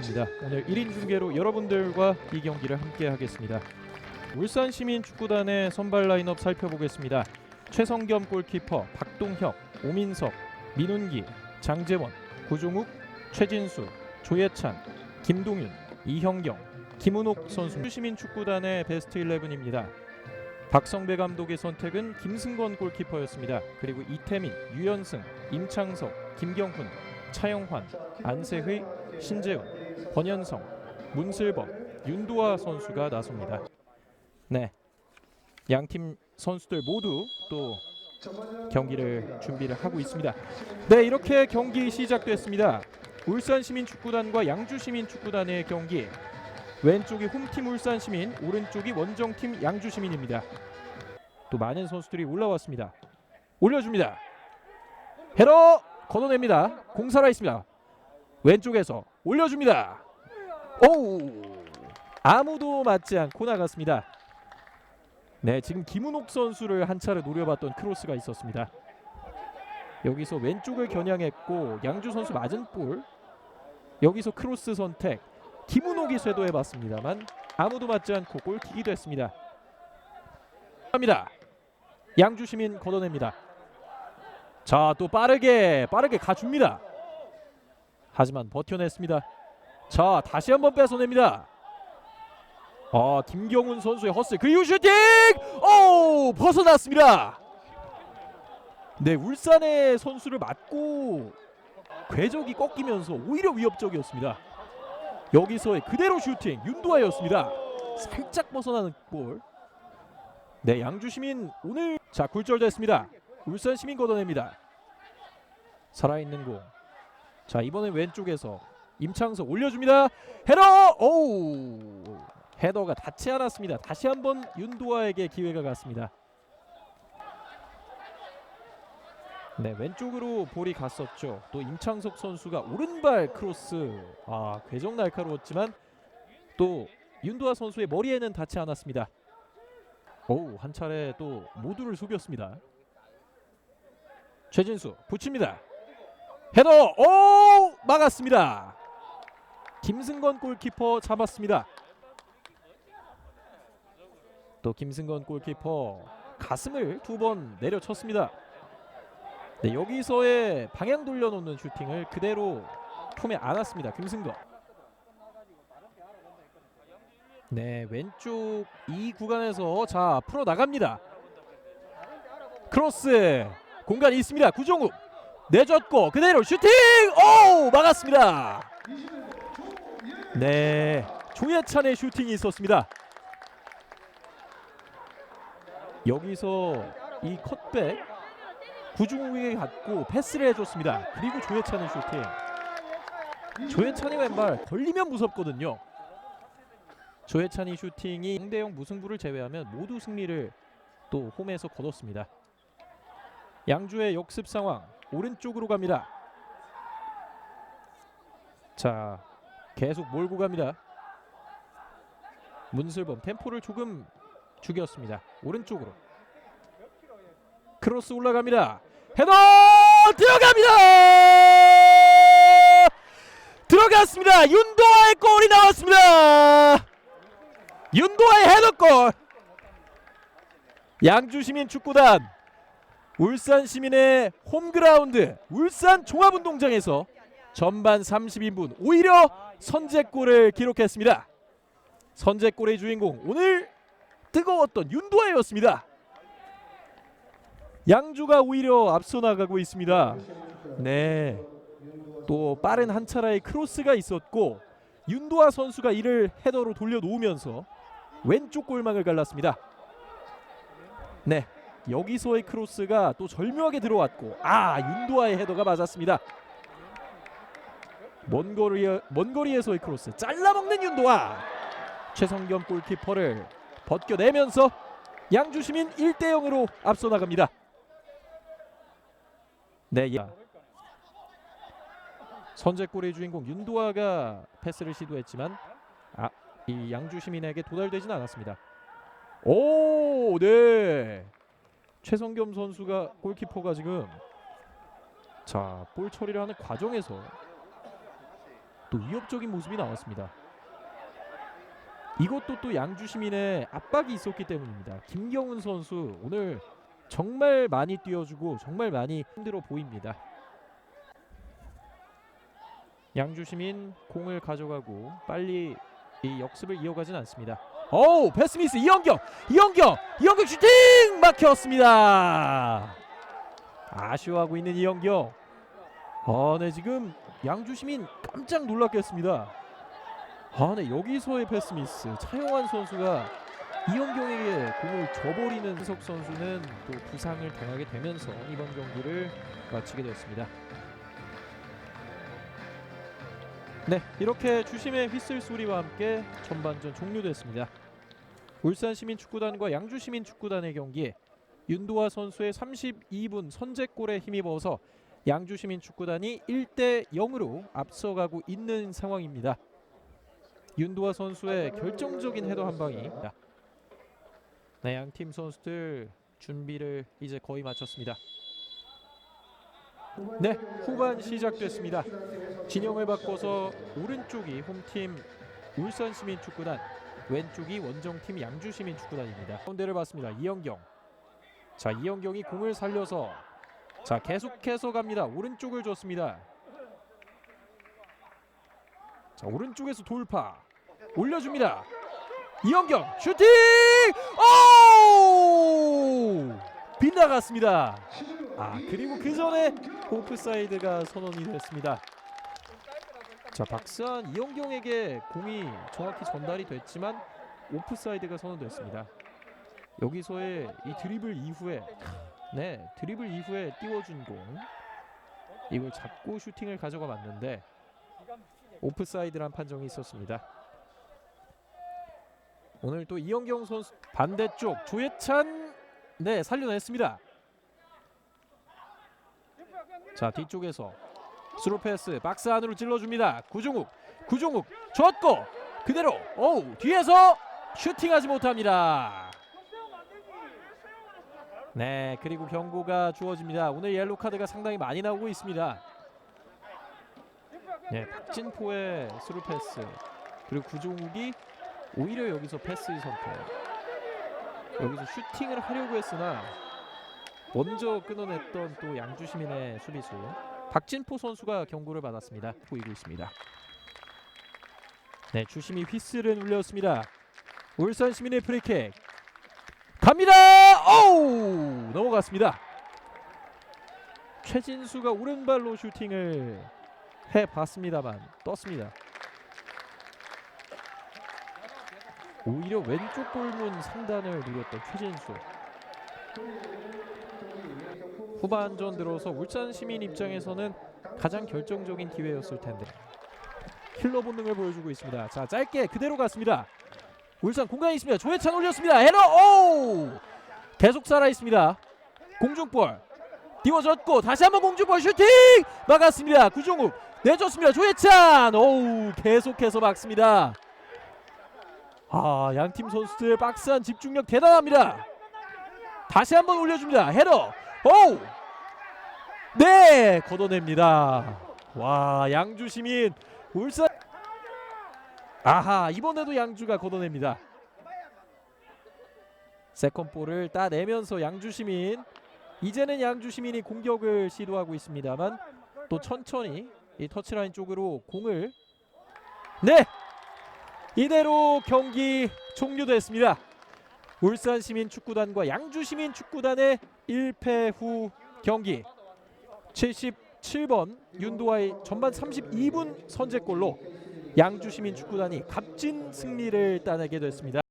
방송입니다. 오늘 1인 중계로 여러분들과 이 경기를 함께 하겠습니다. 울산 시민 축구단의 선발 라인업 살펴보겠습니다. 최성겸 골키퍼, 박동혁, 오민석, 민훈기, 장재원, 구종욱, 최진수, 조예찬, 김동윤, 이형경, 김은옥 선수 시민 축구단의 베스트 11입니다. 박성배 감독의 선택은 김승건 골키퍼였습니다. 그리고 이태민, 유연승, 임창석, 김경훈, 차영환, 안세의, 신재훈, 권현성, 문슬범, 윤도아 선수가 나섭니다. 네, 양팀 선수들 모두 또 경기를 준비를 하고 있습니다. 네, 이렇게 경기 시작됐습니다. 울산 시민 축구단과 양주 시민 축구단의 경기. 왼쪽이 홈팀 울산 시민, 오른쪽이 원정팀 양주 시민입니다. 또 많은 선수들이 올라왔습니다. 올려줍니다. 헤러 걷어냅니다. 공 살아 있습니다. 왼쪽에서 올려줍니다. 오 아무도 맞지 않고 나갔습니다. 네 지금 김은옥 선수를 한 차례 노려봤던 크로스가 있었습니다. 여기서 왼쪽을 겨냥했고 양주 선수 맞은 볼 여기서 크로스 선택 김은옥이 쇄도해봤습니다만 아무도 맞지 않고 골킥이 됐습니다. 합니다. 양주 시민 걷어냅니다. 자 또 빠르게 빠르게 가줍니다. 하지만 버텨냈습니다. 자 다시 한번 뺏어냅니다. 아 김경훈 선수의 허스 그리고 슈팅! 오 벗어났습니다. 네 울산의 선수를 맞고 궤적이 꺾이면서 오히려 위협적이었습니다. 여기서의 그대로 슈팅 윤도아였습니다. 살짝 벗어나는 볼. 네 양주 시민 오늘 자 굴절됐습니다. 울산 시민 걷어냅니다. 살아있는 공. 자 이번엔 왼쪽에서 임창석 올려줍니다. 헤더! 오 헤더가 닿지 않았습니다. 다시 한번 윤도아에게 기회가 갔습니다. 네 왼쪽으로 볼이 갔었죠. 또 임창석 선수가 오른발 크로스 아 궤적 날카로웠지만 또 윤도아 선수의 머리에는 닿지 않았습니다. 오 한 차례 또 모두를 속였습니다. 최진수 붙입니다. 헤더 오 막았습니다. 김승건 골키퍼 잡았습니다. 또 김승건 골키퍼 가슴을 두 번 내려쳤습니다. 네, 여기서의 방향 돌려놓는 슈팅을 그대로 폼에 안았습니다. 김승건. 네 왼쪽 이 구간에서 자 풀어 나갑니다. 크로스 공간이 있습니다. 구종욱 내줬고 그대로 슈팅 오 막았습니다. 네 조예찬의 슈팅이 있었습니다. 여기서 이 컷백 구중욱에게 갖고 패스를 해줬습니다. 그리고 조예찬의 슈팅. 조예찬이 왼발 걸리면 무섭거든요. 조예찬이 슈팅이 상대형 무승부를 제외하면 모두 승리를 또 홈에서 거뒀습니다. 양주의 역습 상황 오른쪽으로 갑니다. 자 계속 몰고 갑니다. 문슬범 템포를 조금 죽였습니다. 오른쪽으로 크로스 올라갑니다. 헤더 들어갑니다. 들어갔습니다. 윤도아의 골이 나왔습니다. 윤도아의 헤더골. 양주 시민 축구단 울산 시민의 홈그라운드 울산 종합운동장에서 전반 30인분 오히려 선제골을 기록했습니다. 선제골의 주인공 오늘 뜨거웠던 윤도아였습니다. 양주가 오히려 앞서 나가고 있습니다. 네. 또 빠른 한 차례의 크로스가 있었고 윤도아 선수가 이를 헤더로 돌려 놓으면서 왼쪽 골망을 갈랐습니다. 네. 여기서의 크로스가 또 절묘하게 들어왔고 아 윤도아의 헤더가 맞았습니다. 먼 거리 먼 거리에서의 크로스 잘라먹는 윤도아 최성겸 골키퍼를 벗겨내면서 양주 시민 1대 0으로 앞서 나갑니다. 네, 야. 선제골의 주인공 윤도아가 패스를 시도했지만 아, 이 양주 시민에게 도달되진 않았습니다. 오, 네. 최성겸 선수가 골키퍼가 지금 자, 볼 처리를 하는 과정에서 또 위협적인 모습이 나왔습니다. 이것도 또 양주 시민의 압박이 있었기 때문입니다. 김경훈 선수 오늘 정말 많이 뛰어주고 정말 많이 힘들어 보입니다. 양주 시민 공을 가져가고 빨리 이 역습을 이어가진 않습니다. 오 패스미스 이영경 이영경 이영경 슈팅 막혔습니다. 아쉬워하고 있는 이영경. 아, 네 지금 양주 시민 깜짝 놀랐겠습니다. 아, 네 여기서의 패스미스 차영환 선수가 이영경에게 공을 줘버리는 희석 선수는 또 부상을 당하게 되면서 이번 경기를 마치게 됐습니다. 네, 이렇게 주심의 휘슬 소리와 함께 전반전 종료됐습니다. 울산 시민 축구단과 양주 시민 축구단의 경기 윤도아 선수의 32분 선제골에 힘입어서 양주 시민 축구단이 1대 0으로 앞서가고 있는 상황입니다. 윤도아 선수의 결정적인 헤더 한 방이 네, 양팀 선수들 준비를 이제 거의 마쳤습니다. 네, 후반 시작됐습니다. 진영을 바꿔서 오른쪽이 홈팀 울산 시민 축구단, 왼쪽이 원정팀 양주 시민 축구단입니다. 가운데를 봤습니다. 이영경. 자, 이영경이 공을 살려서 자, 계속해서 갑니다. 오른쪽을 줬습니다. 자, 오른쪽에서 돌파. 올려줍니다. 이영경 슈팅! 오! 빗나갔습니다. 아 그리고 그 전에 오프사이드가 선언이 됐습니다. 자 박스한 이영경에게 공이 정확히 전달이 됐지만 오프사이드가 선언됐습니다. 여기서의 이 드리블 이후에 네 드리블 이후에 띄워준 공 이걸 잡고 슈팅을 가져가 맞는데 오프사이드란 판정이 있었습니다. 오늘 또 이영경 선수 반대쪽 조예찬 네 살려냈습니다. 자 뒤쪽에서 스루 패스 박스 안으로 찔러줍니다. 구종욱 구종욱 줬고 그대로 어우 뒤에서 슈팅하지 못합니다. 네 그리고 경고가 주어집니다. 오늘 옐로 카드가 상당히 많이 나오고 있습니다. 네 박진포의 스루 패스 그리고 구종욱이 오히려 여기서 패스 선택 여기서 슈팅을 하려고 했으나 먼저 끊어냈던 또 양주 시민의 수비수 박진포 선수가 경고를 받았습니다. 보이고 있습니다. 네, 주심이 휘슬을 울렸습니다. 울산 시민의 프리킥 갑니다. 오우 넘어갔습니다. 최진수가 오른발로 슈팅을 해봤습니다만 떴습니다. 오히려 왼쪽 골문 상단을 누렸던 최진수. 후반전 들어서 울산 시민 입장에서는 가장 결정적인 기회였을 텐데 킬러 본능을 보여주고 있습니다. 자 짧게 그대로 갔습니다. 울산 공간이 있습니다. 조혜찬 올렸습니다. 헤더 오 계속 살아 있습니다. 공중볼 띄워졌고 다시 한번 공중볼 슈팅 막았습니다. 구종욱 내줬습니다. 조혜찬 오우 계속해서 막습니다. 아 양팀 선수들 박스한 집중력 대단합니다. 다시 한번 올려줍니다. 헤더 오우 네 걷어냅니다. 와 양주 시민 울산 아하 이번에도 양주가 걷어냅니다. 세컨볼을 따내면서 양주 시민 이제는 양주 시민이 공격을 시도하고 있습니다만 또 천천히 이 터치라인 쪽으로 공을 네 이대로 경기 종료됐습니다. 울산 시민 축구단과 양주 시민 축구단의 1패 후 경기 77번 윤도아의 전반 32분 선제골로 양주 시민 축구단이 값진 승리를 따내게 됐습니다.